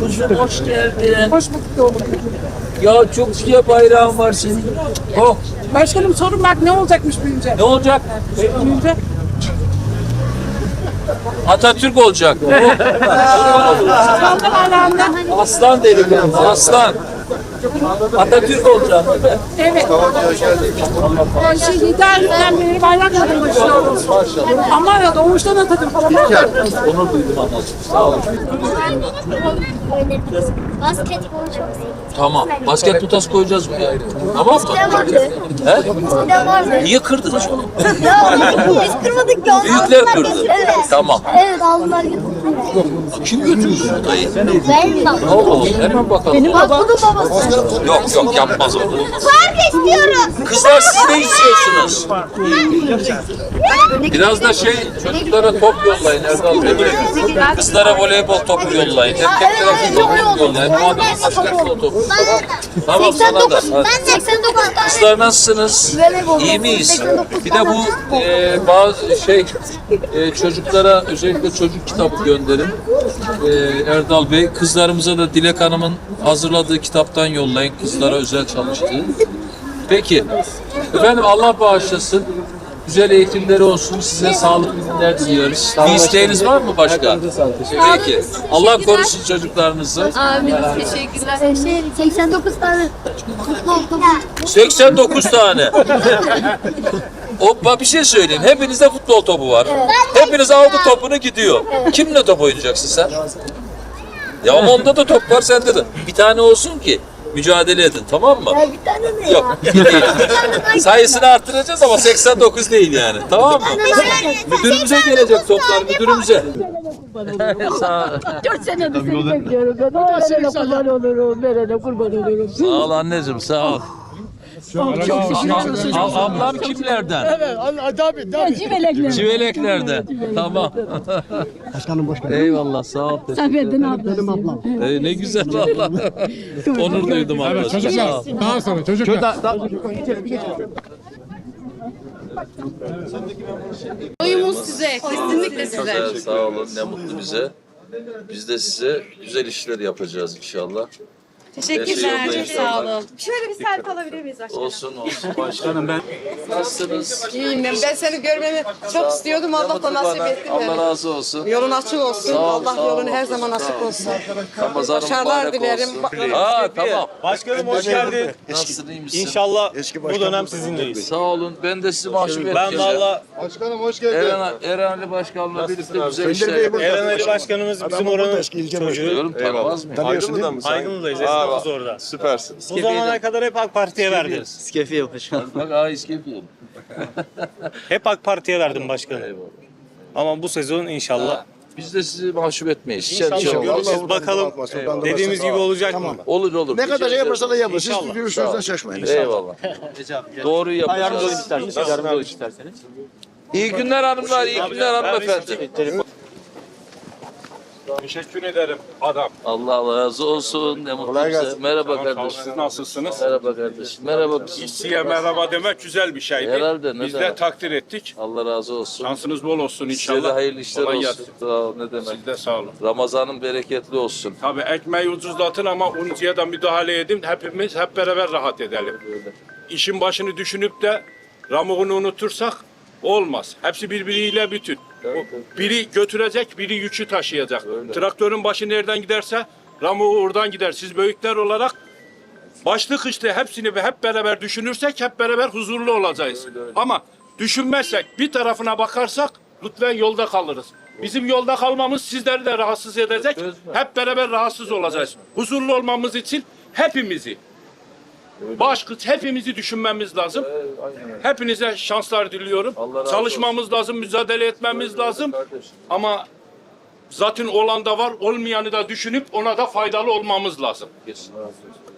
Kuzum hoş geldin. Hoş bulduk oğlum. Ya çok güzel bayrağın var senin. Oh Başkanım sorun bak ne olacakmış büyünce? ne olacak? Büyünce. Atatürk olacak. Oh, aslan delikanlı aslan. Atatürk olacak. Evet. O şey liderden beri bayrak taşıyoruz. Ama ya doğuştan Atatürk falan. Onur duydum anladım. Sağ olun. Basketbol çok sevdim. Tamam. Basket potası koyacağız buraya. Tamam mı? He? Niye kırdınız onu? Biz kırmadık ki. Büyükler kırdı. Tamam. Evet aldılar götürdüler. Kim götürmüş bu dayı? Benim babam. Hemen bakalım. Bak bunun babası. Yok yok yapmaz o. Park istiyorum. Kızlar siz ne istiyorsunuz? Biraz da şey çocuklara top yollayın Erdal Bey. Kızlara voleybol topu yollayın. Erkeklere futbol topu yollayın. Muhabbet basketbol topu. Tamam sana da. 89. Hadi. Ben 89 tane. Kızlar nasılsınız? İyi miyiz? 89 Bir de bu e, bazı şey e, çocuklara özellikle çocuk kitabı gönderin. E, Erdal Bey kızlarımıza da Dilek Hanım'ın hazırladığı kitaptan yollayın kızlara özel çalıştığı. Peki. Efendim Allah bağışlasın. Güzel eğitimleri olsun. Size sağlıklı günler diliyoruz. Bir isteğiniz var mı başka? Peki. Allah korusun çocuklarınızı. Amin. Teşekkürler. Şey, 89 tane futbol topu. 89 tane. Hoppa bir şey söyleyeyim. Hepinizde futbol topu var. Hepiniz aldı topunu gidiyor. Kimle top oynayacaksın sen? Ya ama onda da top var sende de. Bir tane olsun ki mücadele edin tamam mı? Ya bir tane ne ya? Yok. değil. Sayısını arttıracağız ama 89 değil yani. Tamam mı? Müdürümüze gelecek toplar müdürümüze. Sağ ol. Dört senedir seni bekliyorum ben. Verene kurban olurum, verene kurban olurum. Sağ ol anneciğim sağ ol. Ab- Ablam kimlerden? Civelekler. Civeleklerden. Tamam. Başkanım hoş geldin. Eyvallah sağ ol. Safettin ablası. Benim ablam. Ey, ne güzel valla. Onur duydum abla. Sağ ol. Daha sonra çocuklar. Oyumuz size, kesinlikle size. Sağ olun. Ne mutlu bize. Biz de size güzel işler yapacağız inşallah. Teşekkürler, çok sağ olun. Şöyle bir selfie alabilir miyiz başkanım? Olsun olsun. Başkanım ben. Nasılsınız? İyiyim ben. Ben seni görmemi çok istiyordum. Allah da nasip etti. Allah razı olsun. Yolun açık olsun. Sağ ol, Allah sağ ol, yolunu her zaman açık olsun. Ramazanın Başarılar dilerim. olsun. Ha tamam. Başkanım hoş geldin. Nasılsın iyi misin? İnşallah bu dönem sizinleyiz. Sağ olun. Ben de sizi mahcup Ben etmeyeceğim. valla Başkanım hoş geldin. Eren, Eren Ali Başkan'la birlikte güzel işler yapıyoruz. Eren Ali Başkanımız bizim oranın çocuğu. Tanımaz mi? Aydınlı'dayız, esnafız orada. Süpersin. Bu zamana kadar hep AK Parti'ye verdiniz. Bak ha İskepiyim. Hep AK Parti'ye verdim başkanım. Ama bu sezon inşallah. Biz de sizi mahcup etmeyiz. İnşallah İnşallah. göreceğiz. Bakalım dediğimiz gibi olacak mı? Olur olur. Ne kadar şey yaparsa da yapın. Siz İnşallah. bir sözden şaşmayın. Eyvallah. Doğru yapacağız. İyi günler hanımlar, iyi günler hanımefendi. Teşekkür ederim adam. Allah razı olsun. Ne mutlu Kolay bize. gelsin. Merhaba kardeşim. Siz nasılsınız? Merhaba kardeşim. Merhaba. İşçiye merhaba demek güzel bir şeydi. Herhalde, ne Biz de demek. takdir ettik. Allah razı olsun. Şansınız bol olsun inşallah. Size de hayırlı işler Kolay olsun. gelsin. Sağ ol, ne demek. Siz de sağ olun. Ramazanın bereketli olsun. Tabii ekmeği ucuzlatın ama uncuya da müdahale edin. Hepimiz hep beraber rahat edelim. İşin başını düşünüp de ramuğunu unutursak olmaz. Hepsi birbiriyle bütün. O biri götürecek, biri yükü taşıyacak. Traktörün başı nereden giderse ramuğu oradan gider. Siz büyükler olarak başlık işte hepsini ve hep beraber düşünürsek hep beraber huzurlu olacağız. Ama düşünmezsek bir tarafına bakarsak lütfen yolda kalırız. Bizim yolda kalmamız sizleri de rahatsız edecek. Hep beraber rahatsız olacağız. Huzurlu olmamız için hepimizi baş kız hepimizi düşünmemiz lazım. Hepinize şanslar diliyorum. Çalışmamız lazım, mücadele etmemiz lazım. Ama zaten olan da var, olmayanı da düşünüp ona da faydalı olmamız lazım. Kesin.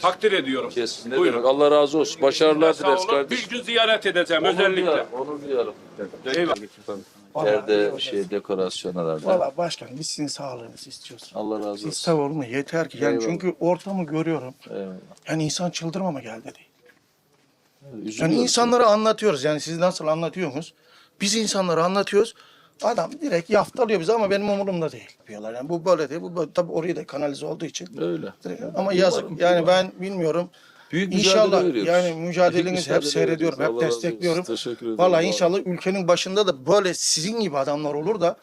Takdir ediyorum. Kesin. Ne Buyurun. demek? Allah razı olsun. Başarılar Sağ dileriz olun. kardeşim. Bir gün ziyaret edeceğim özellikle. Onur duyarım. Eyvallah. Perde, şey, dekorasyon herhalde. Valla başkanım biz sizin sağlığınızı istiyoruz. Allah razı Siz olsun. sağ olun yeter ki. Yani Eyvallah. çünkü ortamı görüyorum. Eyvallah. Yani insan çıldırmama geldi değil. Yani Üzülüyorum. insanlara anlatıyoruz. Yani siz nasıl anlatıyorsunuz? Biz insanlara anlatıyoruz. Adam direkt yaftalıyor bizi ama benim umurumda değil. Yapıyorlar yani bu böyle değil. Bu böyle. Tabii orayı da kanalize olduğu için. Öyle. Direkt- Ama yazık. Yani ben bilmiyorum. Büyük İnşallah veriyoruz. yani mücadelenizi Büyük hep seyrediyorum, hep destekliyorum. Teşekkür ederim. Vallahi inşallah ülkenin başında da böyle sizin gibi adamlar olur da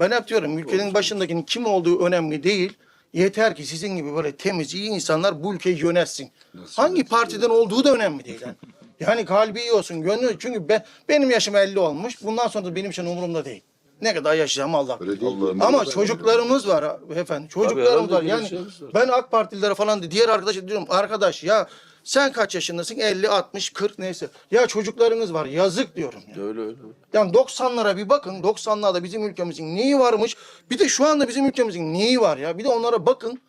ben hep diyorum ülkenin başındakinin kim olduğu önemli değil. Yeter ki sizin gibi böyle temiz, iyi insanlar bu ülkeyi yönetsin. Hangi partiden olduğu da önemli değil. Yani, yani kalbi iyi olsun, gönlü. Çünkü ben, benim yaşım 50 olmuş. Bundan sonra da benim için umurumda değil. Ne kadar yaşayacağım Allah bilir. Ama çocuklarımız var ha, efendim. Çocuklarımız herhalde var. Yani var. ben AK Partililere falan di- diğer arkadaşa diyorum arkadaş ya sen kaç yaşındasın? 50, 60, 40 neyse. Ya çocuklarınız var. Yazık diyorum ya. Öyle öyle. Yani 90'lara bir bakın. 90'larda bizim ülkemizin neyi varmış? Bir de şu anda bizim ülkemizin neyi var ya? Bir de onlara bakın.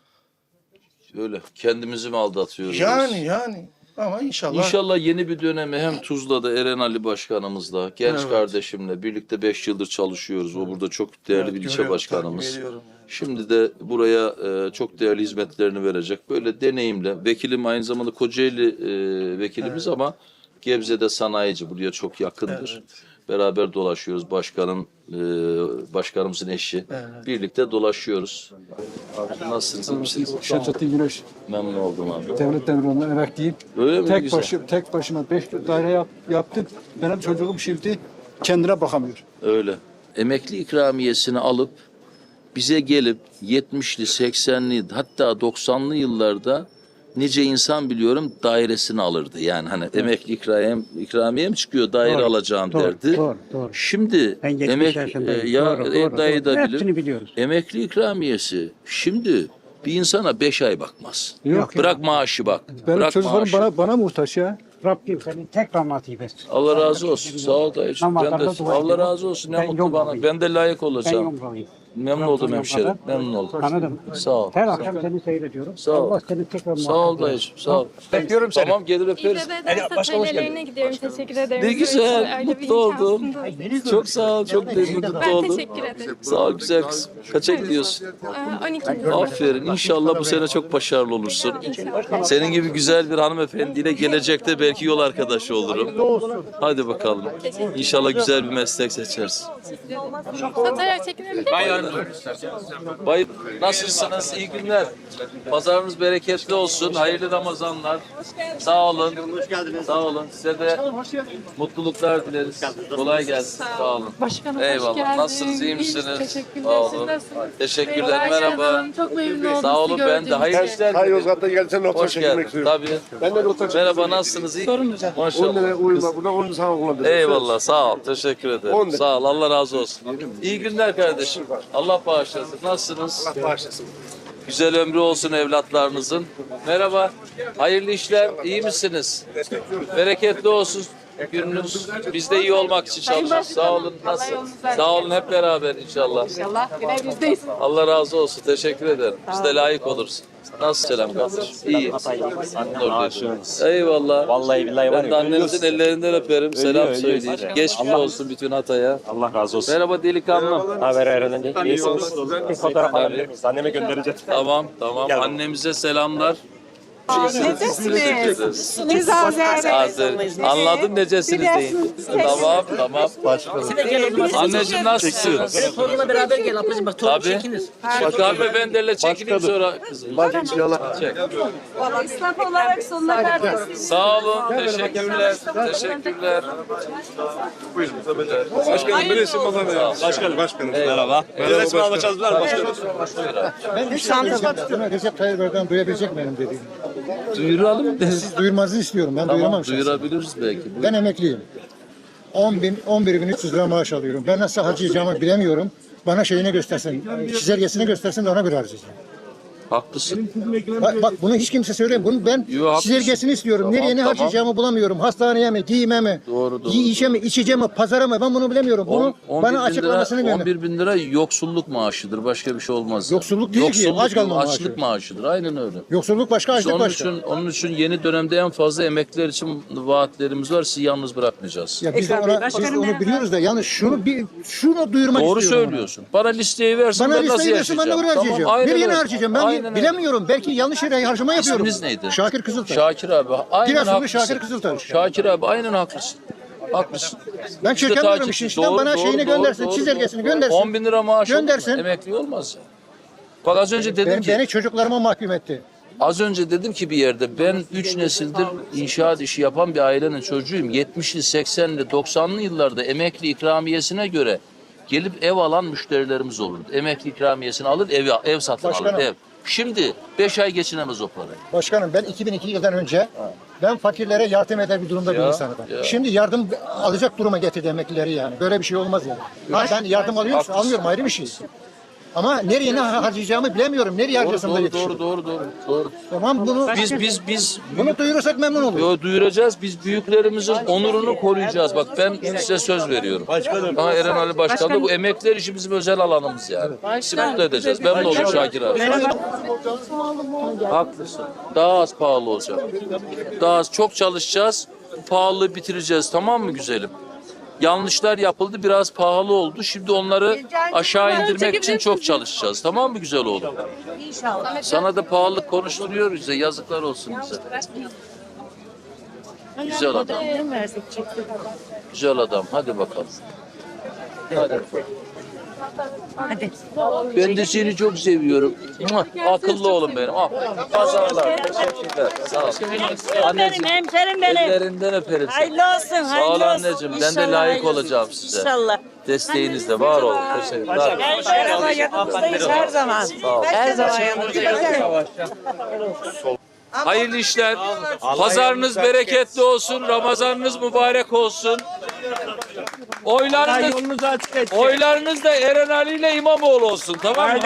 Öyle. Kendimizi mi aldatıyoruz? Yani yani. Ama inşallah. İnşallah yeni bir dönemi hem Tuzla'da Eren Ali Başkanımızla, genç Evet. kardeşimle birlikte 5 yıldır çalışıyoruz. O burada çok değerli Evet, bir ilçe görüyorum, başkanımız. Şimdi de buraya e, çok değerli hizmetlerini verecek. Böyle deneyimle. Vekilim aynı zamanda Kocaeli e, vekilimiz ama Gebze'de sanayici. Buraya çok yakındır. Beraber dolaşıyoruz. Başkanın e, başkanımızın eşi. Birlikte dolaşıyoruz. Nasılsınız? iyi misiniz? Şemsettin Güneş Memnun oldum abi. devlet devrenden emekliyim. Öyle mi? Tek Güzel. başım, tek başıma beş daire yap, yaptım. Benim çocuğum şimdi kendine bakamıyor. Öyle. Emekli ikramiyesini alıp bize gelip 70'li, 80'li hatta 90'lı yıllarda nice insan biliyorum dairesini alırdı. Yani hani emekli ikramiye, ikramiye mi çıkıyor daire Doğru, alacağım doğru, derdi. doğru, doğru. Şimdi Ben emek e, ya Doğru, doğru, ev dayı da doğru. bilir. Hepsini biliyoruz. Emekli ikramiyesi şimdi bir insana beş ay bakmaz. Yok, Bırak maaşı bak. Benim Bırak çocuklarım maaşı. bana, bana muhtaç ya. Rabbim seni tekrar nasip etsin. Allah razı olsun. Sağ ol dayıcığım. Ben de, Allah razı olsun. Ne Ben mutlu bana. Ben de layık Ben olacağım. yumralıyım. Memnun oldum hemşerim. Memnun oldum. Anladım. Sağ ol. Her akşam seni seyrediyorum. Sağ ol. Allah seni tekrar Sağ ol muhabbet dayıcığım. Sağ ol. Bekliyorum seni. Tamam gelir öperiz. ailelerine gidiyorum. Teşekkür ederim. Ne güzel. Öyle bir Mutlu oldum. Çok sağ ol. Çok mutlu Ben oldum. teşekkür ederim. Sağ ol güzel kızım. Kaça gidiyorsun? Ee, 12. Aferin. İnşallah bu sene çok başarılı olursun. Senin gibi güzel bir hanımefendiyle gelecekte belki yol arkadaşı olurum. Hadi bakalım. İnşallah güzel bir meslek seçersin. Fotoğraf çekilebilir miyim? Bay nasılsınız? İyi günler. Pazarınız bereketli olsun. Hayırlı Ramazanlar. Sağ olun. Sağ olun. Size de mutluluklar dileriz. Kolay gelsin. Sağ olun. Başkanım hoş Eyvallah. geldin. Nasılsınız? iyi misiniz? Teşekkürler. Sağ Siz olun. nasılsınız? Teşekkürler. Merhaba Çok memnun oldum Sağ olun ben de. Hayırlı işler. Hayır dilerim. Yozgat'ta gelsen nokta Hoş çekilmek geldin. istiyorum. Tabii. Ben de nokta Merhaba nasılsınız? İyi. Maşallah. uyuma. Burada onu sana kullandım. Eyvallah sağ ol. Teşekkür ederim. On. Sağ ol. Allah razı olsun. İyi günler kardeşim. Allah bağışlasın. Nasılsınız? Başlasın. Güzel ömrü olsun evlatlarınızın. Merhaba. Hayırlı işler. İyi misiniz? Bereketli olsun gününüz. Biz de iyi olmak için çalışıyoruz. Sağ olun. Nasıl? Sağ olun hep beraber inşallah. İnşallah yine bizdeyiz. Allah razı olsun. Teşekkür ederim. Biz de layık oluruz. Nasıl selam kardeşim? İyi. Eyvallah. Vallahi billahi var Ben de ya. annemizin ellerinden öperim. Selam söyleyeyim. Geçmiş olsun bütün Hatay'a. Allah razı olsun. Merhaba delikanlım. Haber Eren İyisiniz. Bir fotoğraf alabilir miyiz? Anneme göndereceğiz. Tamam tamam. Gel. Annemize selamlar. Biz Azeri. Azeri. Anladım necesiniz deyin. Tamam tamam. Anneciğim nasılsın? Torunla beraber gel ablacığım bak torun çekiniz. Bak abi ben de çekileyim sonra kızım. Bak. Çek. Esnaf olarak sonuna kadar. Sağ olun. Teşekkürler. Teşekkürler. Başkanım bir resim alalım. Başkanım. Başkanım. Merhaba. Bir resim alacağız başkanım? Recep Tayyip Erdoğan duyabilecek benim dediğim. Duyuralım. Siz duyurmanızı istiyorum. Ben Tamam duyuramam şahsen. duyurabiliriz belki. Ben emekliyim. 10 bin, 11 bin 300 lira maaş alıyorum. Ben nasıl harcayacağımı bilemiyorum. Bana şeyini göstersin, çizelgesini göstersin de ona göre harcayacağım. Haklısın. Bak, bak bunu hiç kimse söylemiyor. Bunu ben Yo, haklısın. çizelgesini istiyorum. Tamam, Nereye ne tamam. harcayacağımı bulamıyorum. Hastaneye mi, giyime mi, Doğru, doğru, yiyişe mi, içeceğe mi, pazara mı ben bunu bilemiyorum. Bunu On- 11 bana bin açıklamasını lira, gönder. 11 bin lira yoksulluk maaşıdır. Başka bir şey olmaz. Yoksulluk değil ki, aç kalma maaşı. Açlık maaşıdır. Aynen öyle. Yoksulluk başka, açlık onun başka. için, onun için yeni dönemde en fazla emekliler için vaatlerimiz var. Sizi yalnız bırakmayacağız. Ya biz de ona, biz onu biliyoruz da yani şunu bir şunu duyurmak Doğru istiyorum. ona. söylüyorsun. Bana listeyi versin Bana ben nasıl listeyi versin ben de. Tamam, Nereye harcayacağım ben Aynen öyle. bilemiyorum. Belki yanlış yere harcama yapıyorum. İsminiz neydi? Şakir Kızıltaş. Şakir abi. Aynen Giresunlu haklısın. Şakir Kızıltaş. Şakir abi aynen haklısın. Haklısın. Ben Biz de çekemiyorum takip-. Doğru, Bana doğru, şeyini doğru, göndersin, doğru, çizelgesini doğru. göndersin. 10 bin lira maaş Göndersin. olur, emekli olmaz ya. Bak az önce dedim Beni, ki beni çocuklarıma mahkum etti. Az önce dedim ki bir yerde ben 3 nesildir inşaat işi yapan bir ailenin çocuğuyum. 70'li, 80'li, 90'lı yıllarda emekli ikramiyesine göre gelip ev alan müşterilerimiz olurdu. Emekli ikramiyesini alır, ev, ev satın Başkanım. alır, ev. Şimdi 5 ay geçinemez o parayı. Başkanım ben 2002 yıldan önce ben fakirlere yardım eder bir durumda bir Ya, insanım. ya. Şimdi yardım alacak duruma getirdi emeklileri yani. Böyle bir şey olmaz yani. Ha, ben yardım alıyorum, Haklısın. almıyorum ayrı bir şey. Ama nereye ne harcayacağımı bilemiyorum. Nereye Doğru, harcasam da doğru, doğru, doğru, doğru, doğru. Tamam bunu Biz, biz, biz bunu duyurursak memnun olurum. Yo, duyuracağız. Biz büyüklerimizin onurunu koruyacağız. Bak ben size söz veriyorum. Başkanım. Ama Eren Ali Başkan da bu emekliler işi bizim özel alanımız yani. Sizi mutlu edeceğiz. Memnun olun Şakir abi. Haklısın. Daha az pahalı olacak. Daha az çok çalışacağız. Bu pahalılığı bitireceğiz. Tamam mı güzelim? Yanlışlar yapıldı. Biraz pahalı oldu. Şimdi onları aşağı indirmek için çok çalışacağız. Tamam mı güzel oğlum? İnşallah. Sana da pahalılık konuşturuyor bize. Yazıklar olsun bize. Güzel adam. Güzel adam. Hadi bakalım. Hadi. Hadi. Ben de seni çok seviyorum. Akıllı oğlum benim. Ah, Pazarlar. Teşekkürler. Sağ ol. Anneciğim. hemşerim benim. Ellerinden öperim seni. Hayırlı olsun, Sağ ol anneciğim. Ben de layık olacağım size. İnşallah. Desteğinizle var olun. Teşekkürler. İnşallah yanımızdayız her zaman. Her zaman yanımızdayız. Hayırlı işler. Pazarınız bereketli olsun. Ramazanınız mübarek olsun. Oylarınız, oylarınız da Eren Ali ile İmamoğlu olsun. Tamam mı?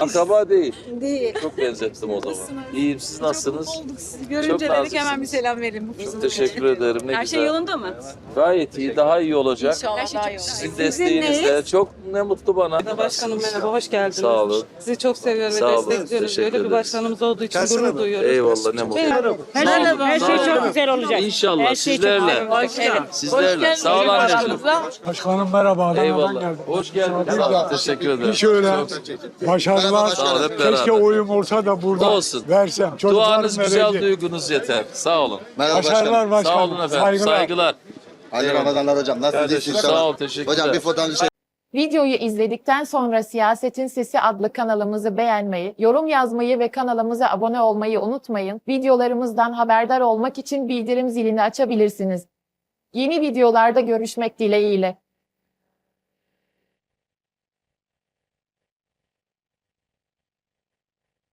Akraba değil. Değil. Çok benzettim o zaman. İyiyim. Siz nasılsınız? Sizi görünce dedik hemen bir selam verelim. Çok teşekkür ederim. Ne Her güzel. şey yolunda mı? Gayet iyi. Daha iyi olacak. İnşallah daha iyi Sizin desteğinizle çok ne mutlu bana. Başkanım merhaba, hoş geldiniz. Sağ olun. Sizi çok seviyorum Sağ ve olun, destekliyorum. teşekkür Böyle bir ederiz. başkanımız olduğu için gurur duyuyorum. Eyvallah ne mutlu. Merhaba. Her şey çok güzel olacak. İnşallah Her şey çok sizlerle. güzel. Sizlerle. Sağ olun anneciğim. Başkanım merhaba. Adana'dan Eyvallah. geldim. Hoş geldiniz. Sağ olun. Teşekkür ederim. Şöyle başarılar. Sağ olun hep beraber. Keşke oyum olsa da burada Olsun. versem. Duanız Çocuklarım güzel, vereceğim. duygunuz yeter. Sağ olun. Başarılar başkanım. Sağ olun efendim. Saygılar. Saygılar. Hayırlı Ramazanlar hocam. Nasılsınız? Kardeşim sağ ol. Teşekkürler. Hocam bir fotoğraf şey Videoyu izledikten sonra Siyasetin Sesi adlı kanalımızı beğenmeyi, yorum yazmayı ve kanalımıza abone olmayı unutmayın. Videolarımızdan haberdar olmak için bildirim zilini açabilirsiniz. Yeni videolarda görüşmek dileğiyle.